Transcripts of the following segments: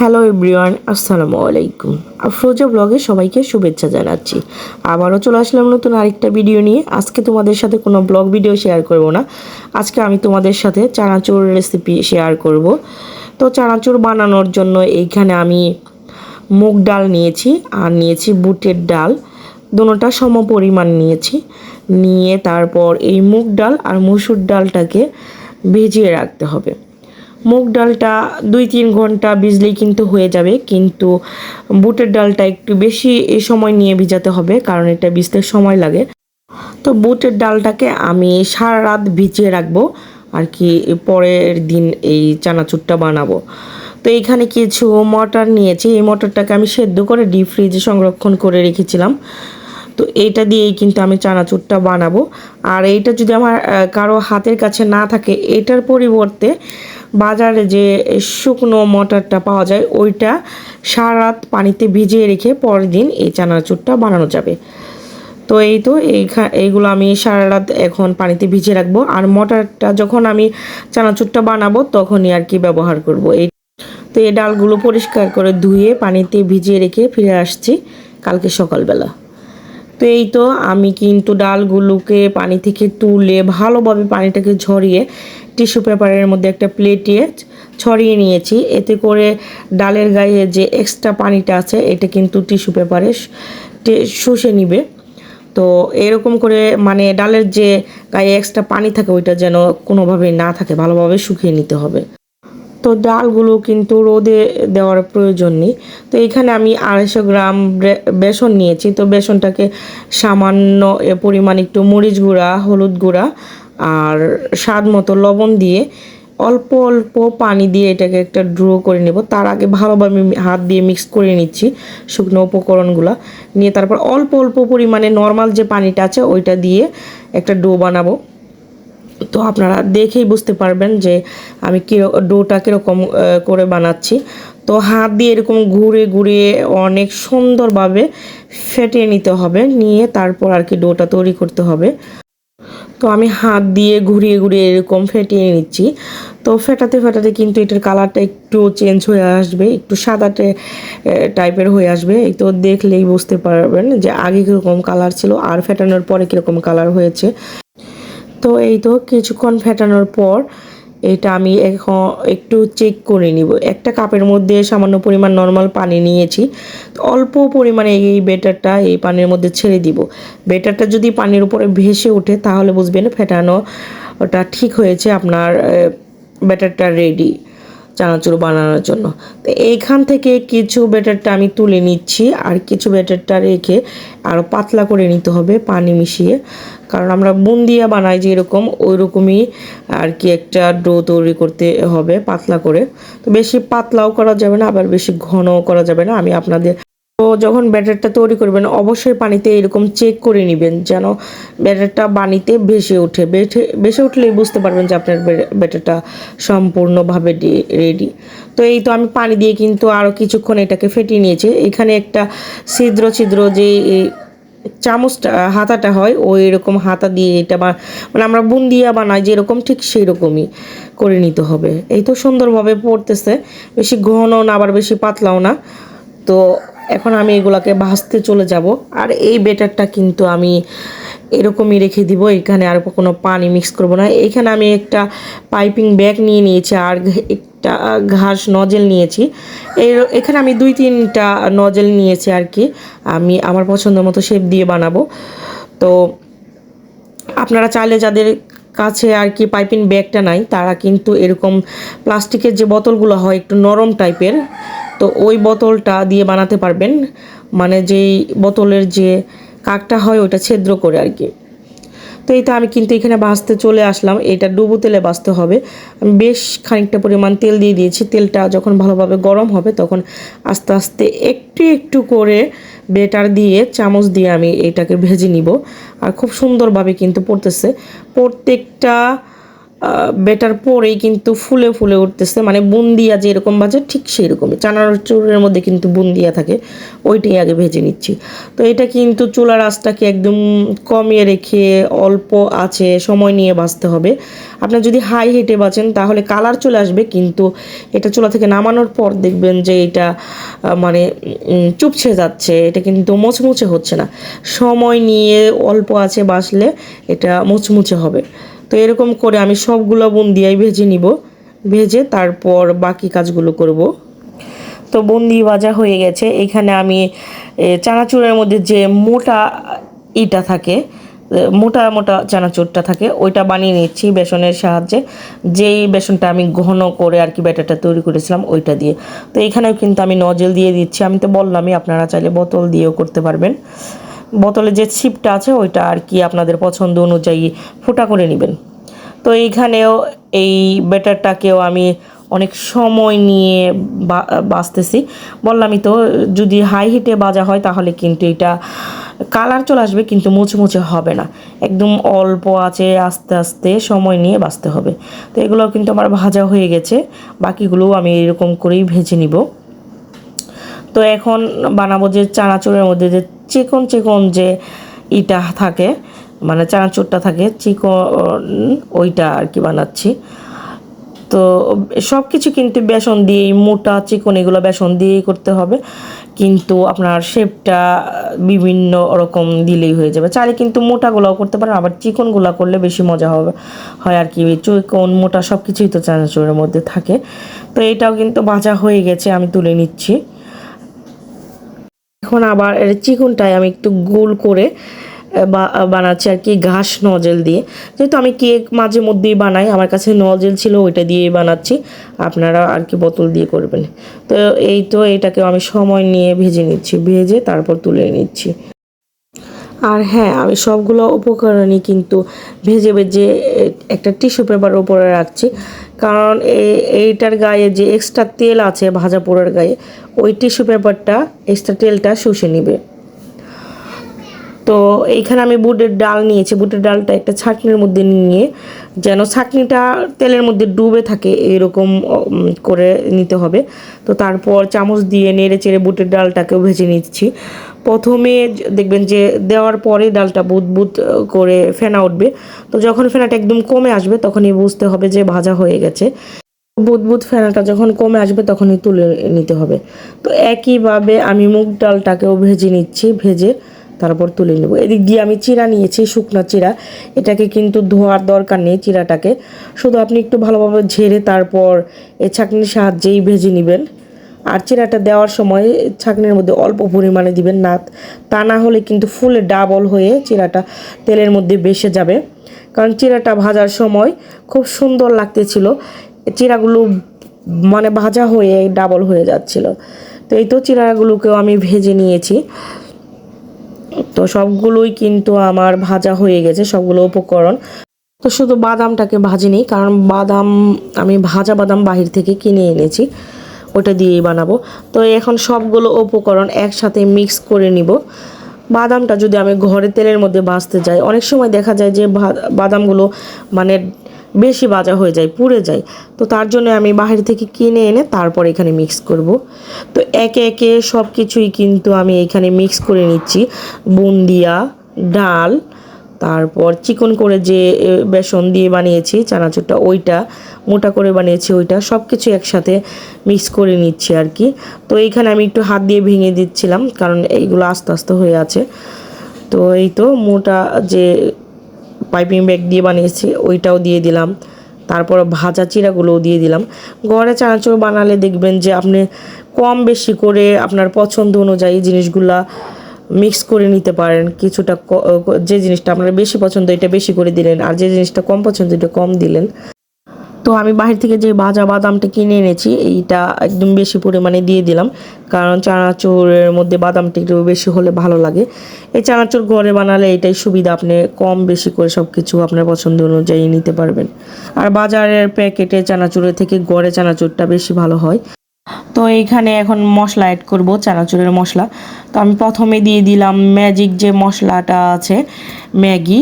Hello everyone আসসালামু আলাইকুম। আফরোজা ব্লগে সবাইকে শুভেচ্ছা জানাচ্ছি। আবারও চলে আসলাম নতুন আরেকটা ভিডিও নিয়ে। আজকে তোমাদের সাথে কোনো ব্লগ ভিডিও শেয়ার করব না। আজকে আমি তোমাদের সাথে চানাচুর রেসিপি শেয়ার করব। তো চানাচুর বানানোর জন্য এইখানে আমি মুগ ডাল নিয়েছি আর নিয়েছি বুটের ডাল। দুটোটা সম পরিমাণ নিয়েছি। নিয়ে তারপর এই মুগ ডাল আর মসুর ডালটাকে ভিজিয়ে রাখতে হবে। মুগ ডালটা দুই তিন ঘণ্টা ভিজলেই কিন্তু হয়ে যাবে, কিন্তু বুটের ডালটা একটু বেশি এই সময় নিয়ে ভিজাতে হবে, কারণ এটা ভিজতে সময় লাগে। তো বুটের ডালটাকে আমি সারা রাত ভিজিয়ে রাখব, আর কি পরের দিন এই চানাচুরটা বানাবো। তো এইখানে কিছু মটর নিয়েছি, এই মটরটাকে আমি সেদ্ধ করে ডিপ ফ্রিজে সংরক্ষণ করে রেখেছিলাম। তো এইটা দিয়েই কিন্তু আমি চানাচুরটা বানাবো। আর এইটা যদি আমার কারও হাতের কাছে না থাকে, এটার পরিবর্তে বাজারে যে শুকনো মটরটা পাওয়া যায়, ওইটা সারা রাত পানিতে ভিজিয়ে রেখে পরের দিন এই চানাচুরটা বানানো যাবে। তো এই তো এইগুলো আমি সারা রাত এখন পানিতে ভিজিয়ে রাখব। আর মটরটা যখন আমি চানাচুরটা বানাবো, তখনই আর কি ব্যবহার করব। এই তো এই ডালগুলো পরিষ্কার করে ধুয়ে পানিতে ভিজিয়ে রেখে ফিরে আসছি কালকে সকালবেলা। তো এই তো আমি কিন্তু ডালগুলোকে পানি থেকে তুলে ভালোভাবে পানিটাকে ঝরিয়ে টিস্যু পেপারের মধ্যে একটা প্লেটে ছড়িয়ে নিয়েছি। এতে করে ডালের গায়ে যে এক্সট্রা পানিটা আছে, এটা কিন্তু টিস্যু পেপারে শুষে নিবে। তো এরকম করে মানে ডালের যে গায়ে এক্সট্রা পানি থাকে, ওইটা যেন কোনোভাবে না থাকে, ভালোভাবে শুকিয়ে নিতে হবে। তো ডালগুলো কিন্তু রোদে দেওয়ার প্রয়োজন নেই। তো এখানে আমি আড়াইশো গ্রাম বেসন নিয়েছি। তো বেসনটাকে সামান্য পরিমাণ একটু মরিচ গুঁড়া, হলুদ গুঁড়া আর স্বাদ মতো লবণ দিয়ে অল্প অল্প পানি দিয়ে এটাকে একটা ড্রো করে নেব। তার আগে ভালোভাবে হাত দিয়ে মিক্স করে নিচ্ছি শুকনো উপকরণগুলো। নিয়ে তারপর অল্প অল্প পরিমাণে নর্মাল যে পানিটা আছে ওইটা দিয়ে একটা ডো বানাবো। তো আপনারা দেখেই বুঝতে পারবেন যে আমি কি ডোটা কীরকম করে বানাচ্ছি। তো হাত দিয়ে এরকম ঘুরে ঘুরিয়ে অনেক সুন্দরভাবে ফেটিয়ে নিতে হবে। নিয়ে তারপর আর কি ডোটা তৈরি করতে হবে। তো আমি হাত দিয়ে ঘুরিয়ে ঘুরিয়ে এরকম ফেটিয়ে নিচ্ছি। তো ফেটাতে ফেটাতে কিন্তু এটার কালারটা একটু চেঞ্জ হয়ে আসবে, একটু সাদাটে টাইপের হয়ে আসবে। এই তো দেখলেই বুঝতে পারবেন যে আগে কীরকম কালার ছিল, আর ফেটানোর পরে কীরকম কালার হয়েছে। তো এই তো কিছুক্ষণ ফেটানোর পর এটা আমি এখন একটু চেক করে নিব। একটা কাপের মধ্যে সামান্য পরিমাণ নর্মাল পানি নিয়েছি। তো অল্প পরিমাণে এই বেটারটা এই পানির মধ্যে ছেড়ে দিব। বেটারটা যদি পানির উপরে ভেসে ওঠে তাহলে বুঝবেন ফেটানো ওটা ঠিক হয়েছে, আপনার ব্যাটারটা রেডি চানাচুর বানানোর জন্য। তো এইখান থেকে কিছু ব্যাটারটা আমি তুলে নিচ্ছি আর কিছু ব্যাটারটা রেখে আরও পাতলা করে নিতে হবে পানি মিশিয়ে। কারণ আমরা বুন্দিয়া বানাই যে এরকম ওই রকমই আর কি একটা ডো তৈরি করতে হবে পাতলা করে। তো বেশি পাতলাও করা যাবে না, আবার বেশি ঘনও করা যাবে না। আমি আপনাদের তো যখন ব্যাটারটা তৈরি করবেন, অবশ্যই পানিতে এরকম চেক করে নেবেন যেন ব্যাটারটা পানিতে ভেসে ওঠে। বেঠে ভেসে উঠলেই বুঝতে পারবেন যে আপনার ব্যাটারটা সম্পূর্ণভাবে রেডি তো এই তো আমি পানি দিয়ে কিন্তু আরও কিছুক্ষণ এটাকে ফেটিয়ে নিয়েছি। এখানে একটা ছিদ্র ছিদ্র যে চামচটা, হাতাটা হয়, ওই এরকম হাতা দিয়ে এটা বা মানে আমরা বুন্দিয়া বানাই, যেরকম ঠিক সেই রকমই করে নিতে হবে। এই তো সুন্দরভাবে পড়তেছে। বেশি ঘনও না, আবার বেশি পাতলাও না। তো এখন আমি এগুলাকে ভাজতে চলে যাব। আর এই বেটারটা কিন্তু আমি এরকমই রেখে দিব, এখানে আর কোনো পানি মিক্স করব না। এখানে আমি একটা পাইপিং ব্যাগ নিয়ে নিয়েছি আর একটা ঘাস নজেল নিয়েছি। এর এখানে আমি দুই তিনটা নজেল নিয়েছি আর কি। আমি আমার পছন্দ মতো শেপ দিয়ে বানাবো। তো আপনারা চাইলে যাদের কাছে আর কি পাইপিং ব্যাগটা নাই, তারা কিন্তু এরকম প্লাস্টিকের যে বোতলগুলো হয় একটু নরম টাইপের, তো ওই বোতলটা দিয়ে বানাতে পারবেন। মানে যেই বোতলের যে কাকটা হয় ওটা ছেদ্র করে আর কি। তো এইটা আমি কিন্তু এখানে ভাজতে চলে আসলাম। এটা ডুবু তেলে ভাজতে হবে। আমি বেশ খানিকটা পরিমাণ তেল দিয়ে দিয়েছি। তেলটা যখন ভালোভাবে গরম হবে তখন আস্তে আস্তে একটু একটু করে বেটার দিয়ে চামচ দিয়ে আমি এটাকে ভেজে নিব। আর খুব সুন্দরভাবে কিন্তু পড়তেছে। প্রত্যেকটা বেটার পরেই কিন্তু ফুলে ফুলে উঠতেছে। মানে বুন্দিয়া যেরকম বাজে, ঠিক সেই রকমই চানার চুরের মধ্যে কিন্তু বুন্দিয়া থাকে, ওইটাই আগে ভেজে নিচ্ছি। তো এটা কিন্তু চুলার আঁচটাকে একদম কমিয়ে রেখে অল্প আছে, সময় নিয়ে বাঁচতে হবে। আপনার যদি হাই হিটে বাঁচেন তাহলে কালার চলে আসবে, কিন্তু এটা চুলা থেকে নামানোর পর দেখবেন যে এটা মানে চুপছে যাচ্ছে। এটা কিন্তু মুচমুচে হচ্ছে না। সময় নিয়ে অল্প আছে বাসলে এটা মুচমুচে হবে। তো এরকম করে আমি সবগুলো বুন্দিয়াই ভেজে নিব। ভেজে তারপর বাকি কাজগুলো করব। তো বুন্দি ভাজা হয়ে গেছে। এখানে আমি চানাচুরের মধ্যে যে মোটা ইটা থাকে মোটা মোটা চানাচুরটা থাকে, ওইটা বানিয়ে নিচ্ছি বেসনের সাহায্যে। যেই বেসনটা আমি ঘন করে আর কি ব্যাটারটা তৈরি করেছিলাম ওইটা দিয়ে। তো এখানেও কিন্তু আমি নজেল দিয়ে দিচ্ছি। আমি তো বললামই আপনারা চাইলে বোতল দিয়েও করতে পারবেন। বোতলে যে ছিপটা আছে, ওইটা আর কি আপনাদের পছন্দ অনুযায়ী ফোটা করে নেবেন। তো এইখানেও এই ব্যাটারটাকেও আমি অনেক সময় নিয়ে বা- বাছতেছি বললামই তো, যদি হাই হিটে বাজা হয়, তাহলে কিন্তু এটা কালার চলে আসবে, কিন্তু মুচমুচে হবে না। একদম অল্প আছে, আস্তে আস্তে সময় নিয়ে বাঁচতে হবে। তো এগুলো কিন্তু আমার ভাজা হয়ে গেছে, বাকিগুলোও আমি এরকম করেই ভেজে নিব। তো এখন বানাবো যে চানাচুরের মধ্যে যে চিকন চিকন যে ইটা থাকে মানে চানাচুরটা থাকে, চিকন ওইটা আর কি বানাচ্ছি। তো সব কিছু কিন্তু বেসন দিয়েই, মোটা চিকন এগুলো বেসন দিয়েই করতে হবে। কিন্তু আপনার শেপটা বিভিন্ন রকম দিলেই হয়ে যাবে। চাইলে কিন্তু মোটাগুলোও করতে পারেন, আবার চিকনগুলো করলে বেশি মজা হবে, হয় আর কি। চিকন, মোটা সব কিছুই তো চানাচুরের মধ্যে থাকে। তো এটাও কিন্তু ভাজা হয়ে গেছে, আমি তুলে নিচ্ছি। এখন আবার এর চিকনটায় আমি একটু গোল করে বানাচ্ছি আর কি ঘাস নজেল দিয়ে। যেহেতু আমি কেক মাঝে মধ্যেই বানাই, আমার কাছে নজেল ছিল, ওইটা দিয়েই বানাচ্ছি। আপনারা আর কি বোতল দিয়ে করবেন। তো এই তো এটাকে আমি সময় নিয়ে ভেজে নিচ্ছি। ভেজে তারপর তুলে নিচ্ছি। আর হ্যাঁ আমি সবগুলো উপকরণই কিন্তু ভেজে ভেজে একটা টিস্যু পেপার উপরে রাখছি। কারণ এই- এইটার গায়ে যে এক্সট্রা তেল আছে ভাজা পোড়ার গায়ে, ওই টিস্যু পেপারটা এক্সট্রা তেলটা শুষে নিবে। তো এইখানে আমি বুটের ডাল নিয়েছি। বুটের ডালটা একটা ছাঁকনির মধ্যে নিয়ে যেন ছাঁকনিটা তেলের মধ্যে ডুবে থাকে, এরকম করে নিতে হবে। তো তারপর চামচ দিয়ে নেড়ে চেড়ে বুটের ডালটাকেও ভেজে নিচ্ছি। প্রথমে দেখবেন যে দেওয়ার পরে ডালটা বুদ করে ফেনা উঠবে। তো যখন ফেনাটা একদম কমে আসবে, তখনই বুঝতে হবে যে ভাজা হয়ে গেছে। বুদবুদ ফেনাটা যখন কমে আসবে, তখনই তুলে নিতে হবে। তো একইভাবে আমি মুগ ডালটাকেও ভেজে নিচ্ছি, ভেজে তারপর তুলে নেব। এদিক দিয়ে আমি চিরা নিয়েছি, শুকনো চিরা। এটাকে কিন্তু ধোয়ার দরকার নেই চিরাটাকে। শুধু আপনি একটু ভালোভাবে ঝেড়ে তারপর এই ছাঁকনির সাহায্যেই ভেজে নেবেন। আর চিরাটা দেওয়ার সময় ছাঁকনির মধ্যে অল্প পরিমাণে দিবেন না। তা না হলে কিন্তু ফুলে ডাবল হয়ে চিরাটা তেলের মধ্যে বেসে যাবে। কারণ চিরাটা ভাজার সময় খুব সুন্দর লাগতেছিল। চিরাগুলো মানে ভাজা হয়ে ডাবল হয়ে যাচ্ছিল। তো এই তো চিরাগুলোকেও আমি ভেজে নিয়েছি। তো সবগুলোই কিন্তু আমার ভাজা হয়ে গেছে, সবগুলো উপকরণ। তো শুধু বাদামটাকে ভাজিনি, কারণ বাদাম, আমি ভাজা বাদাম বাহির থেকে কিনে এনেছি, ওটা দিয়েই বানাবো। তো এখন সবগুলো উপকরণ একসাথে মিক্স করে নিব। বাদামটা যদি আমি ঘরে তেলের মধ্যে ভাজতে যাই, অনেক সময় দেখা যায় যে বাদামগুলো মানে বেশি বাজা হয়ে যায়, পুড়ে যায়। তো তার জন্য আমি বাহির থেকে কিনে এনে তারপর এখানে মিক্স করব। তো একে একে সব কিছুই কিন্তু আমি এখানে মিক্স করে নিচ্ছি। বুন্দিয়া, ডাল, তারপর চিকন করে যে বেসন দিয়ে বানিয়েছি, চানাচুরটা, ওইটা, মোটা করে বানিয়েছি ওইটা সব কিছু একসাথে মিক্স করে নিচ্ছি আর কি। তো এইখানে আমি একটু হাত দিয়ে ভেঙে দিচ্ছিলাম, কারণ এইগুলো আস্তে আস্তে হয়ে আছে। তো এই তো মোটা যে পাইপিং ব্যাগ দিয়ে বানিয়েছি, ওইটাও দিয়ে দিলাম। তারপর ভাজা চিরাগুলোও দিয়ে দিলাম। গড়ে চানাচুর বানালে দেখবেন যে আপনি কম বেশি করে আপনার পছন্দ অনুযায়ী জিনিসগুলা মিক্স করে নিতে পারেন। কিছুটা যে জিনিসটা আপনার বেশি পছন্দ, এটা বেশি করে দিলেন, আর যে জিনিসটা কম পছন্দ, এটা কম দিলেন। তো আমি বাহির থেকে যে ভাজা বাদামটা কিনে এনেছি, এইটা একদম বেশি পরিমাণে দিয়ে দিলাম। কারণ চানাচুরের মধ্যে বাদামটা একটু বেশি হলে ভালো লাগে। এই চানাচুর ঘরে বানালে এটাই সুবিধা, আপনি কম বেশি করে সব কিছু আপনার পছন্দ অনুযায়ী নিতে পারবেন। আর বাজারের প্যাকেটে চানাচুরের থেকে গড়ে চানাচুরটা বেশি ভালো হয়। তো এইখানে এখন মশলা অ্যাড করব, চানাচুরের মশলা। তো আমি প্রথমে দিয়ে দিলাম ম্যাজিক যে মশলাটা আছে, ম্যাগি।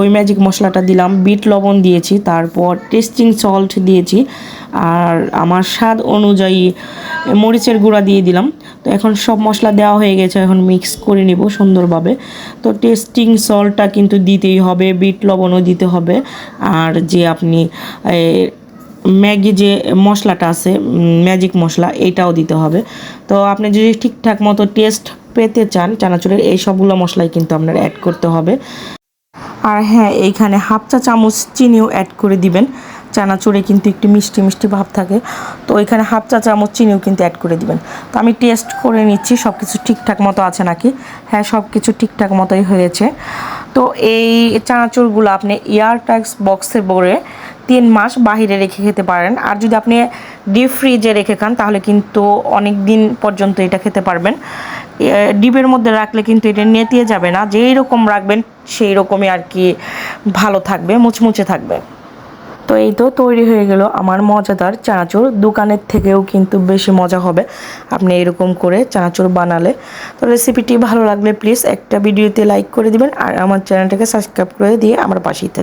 ওই ম্যাজিক মশলাটা দিলাম, বিট লবণ দিয়েছি, তারপর টেস্টিং সল্ট দিয়েছি, আর আমার স্বাদ অনুযায়ী মরিচের গুঁড়া দিয়ে দিলাম। তো এখন সব মশলা দেওয়া হয়ে গেছে, এখন মিক্স করে নিব সুন্দরভাবে। তো টেস্টিং সল্টটা কিন্তু দিতেই হবে, বিট লবণও দিতে হবে। আর যে আপনি ম্যাগি যে মশলাটা আছে ম্যাজিক মশলা এইটাও দিতে হবে। তো আপনি যদি ঠিকঠাক মতো টেস্ট পেতে চান, চানাচুরের এই সবগুলো মশলাই কিন্তু আপনার অ্যাড করতে হবে। আর হ্যাঁ এইখানে হাফ চা চামচ চিনিও অ্যাড করে দিবেন। চানাচুরে কিন্তু একটু মিষ্টি মিষ্টি ভাব থাকে। তো এখানে হাফ চা চামচ চিনিও কিন্তু অ্যাড করে দিবেন। তো আমি টেস্ট করে নিচ্ছি সব কিছু ঠিকঠাক মতো আছে নাকি? হ্যাঁ সব কিছু ঠিকঠাক মতোই হয়েছে। তো এই চানাচুরগুলো আপনি এয়ার ট্যাক্স বক্সে ভরে তিন মাস বাহিরে রেখে খেতে পারেন। আর যদি আপনি ডিপ ফ্রিজে রেখে খান, তাহলে কিন্তু অনেক দিন পর্যন্ত এটা খেতে পারবেন। ডিপের মধ্যে রাখলে কিন্তু এটা নেতিয়ে যাবে না, যেই রকম রাখবেন সেই রকমই আর কি ভালো থাকবে, মুচমুচে থাকবে। তো এই তো তৈরি হয়ে গেল আমার মজাদার চানাচুর, দোকানের থেকেও কিন্তু বেশি মজা হবে আপনি এরকম করে চানাচুর বানালে। তো রেসিপিটি ভালো লাগলে প্লিজ একটা ভিডিওতে লাইক করে দিবেন আর আমার চ্যানেলটাকে সাবস্ক্রাইব করে দিয়ে আমার পাশেই থাকবেন